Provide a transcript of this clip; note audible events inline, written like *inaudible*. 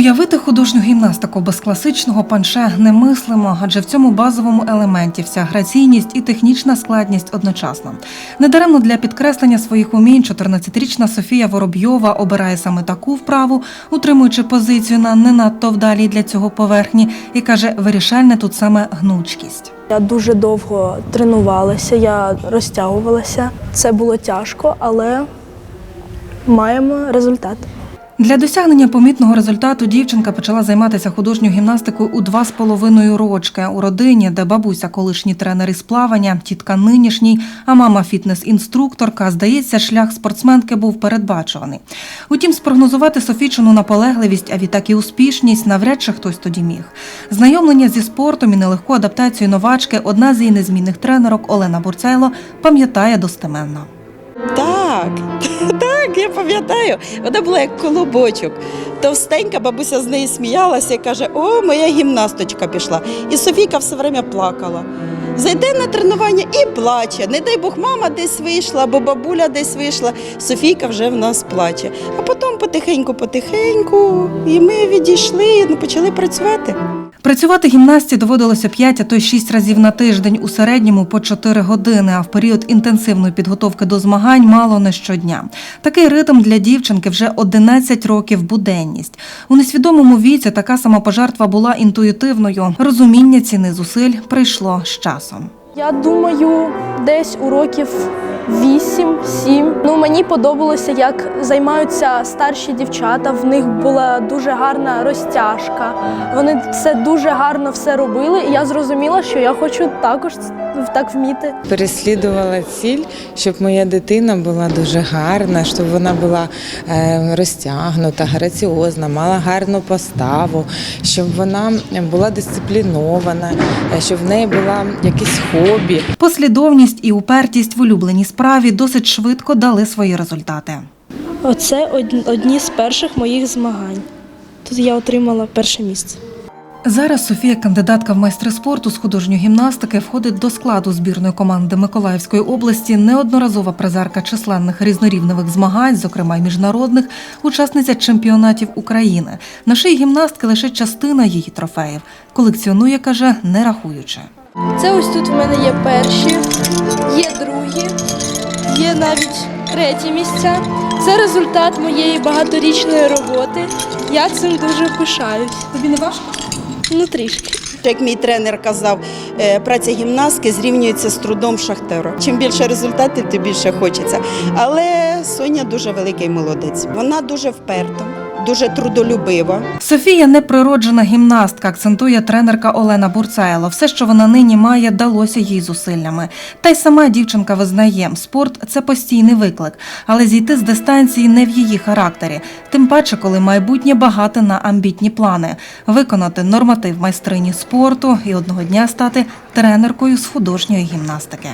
Уявити художню гімнастику без класичного панше немислимо, адже в цьому базовому елементі вся граційність і технічна складність одночасно. Недаремно для підкреслення своїх умінь 14-річна Софія Воробйова обирає саме таку вправу, утримуючи позицію на не надто вдалій для цього поверхні, і каже, вирішальне тут саме гнучкість. Я дуже довго тренувалася, я розтягувалася. Це було тяжко, але маємо результат. Для досягнення помітного результату дівчинка почала займатися художньою гімнастикою у два з половиною рочки у родині, де бабуся колишній тренер із плавання, тітка нинішній, а мама фітнес-інструкторка. Здається, шлях спортсменки був передбачуваний. Утім, спрогнозувати Софійчину наполегливість, а відтак і успішність навряд чи хтось тоді міг. Знайомлення зі спортом і нелегку адаптацію новачки одна з її незмінних тренерок Олена Бурцайло пам'ятає достеменно. Так, *laughs* так, я пам'ятаю. Вона була як колобочок. Товстенька бабуся з неї сміялася і каже: О, моя гімнасточка пішла. І Софійка все время плакала. Зайде на тренування і плаче. Не дай Бог, мама десь вийшла, або бабуля десь вийшла. Софійка вже в нас плаче. А потім потихеньку-потихеньку, і ми відійшли і почали працювати. Працювати гімнастці доводилося 5, а то й 6 разів на тиждень, у середньому по 4 години, а в період інтенсивної підготовки до змагань мало не щодня. Такий ритм для дівчинки вже 11 років буденність. У несвідомому віці така самопожертва була інтуїтивною. Розуміння ціни зусиль прийшло з часом. Я думаю, десь у років 8-7. Ну, мені подобалося, як займаються старші дівчата. В них була дуже гарна розтяжка. Вони це дуже гарно все робили, і я зрозуміла, що я хочу також так вміти. переслідувала ціль, щоб моя дитина була дуже гарна, щоб вона була е, розтягнута, граціозна, мала гарну поставу, щоб вона була дисциплінована, е, щоб в неї була якісь хобі. Послідовність і упертість в улюбленій справі досить швидко дали свої результати. Оце одні з перших моїх змагань. Тут я отримала перше місце. Зараз Софія, кандидатка в майстри спорту з художньої гімнастики, входить до складу збірної команди Миколаївської області, неодноразова призерка численних різнорівневих змагань, зокрема й міжнародних, учасниця чемпіонатів України. На шиї гімнастки лише частина її трофеїв. Колекціонує, каже, не рахуючи. Це ось тут в мене є перші, є другі, є навіть треті місця. Це результат моєї багаторічної роботи. Я цим дуже пишаюсь. Тобі не важко? Ну трішки. Як мій тренер казав, е, праця гімнастки зрівнюється з трудом шахтера. Чим більше результатів, тим більше хочеться. Але Соня дуже великий молодець. Вона дуже вперта, дуже трудолюбива. Софія неприроджена гімнастка, акцентує тренерка Олена Бурцайло. Все, що вона нині має, далося їй зусиллями. Та й сама дівчинка визнає, спорт це постійний виклик, але зійти з дистанції не в її характері. Тим паче, коли майбутнє багате на амбітні плани, виконати норматив майстрині спорту і одного дня стати тренеркою з художньої гімнастики.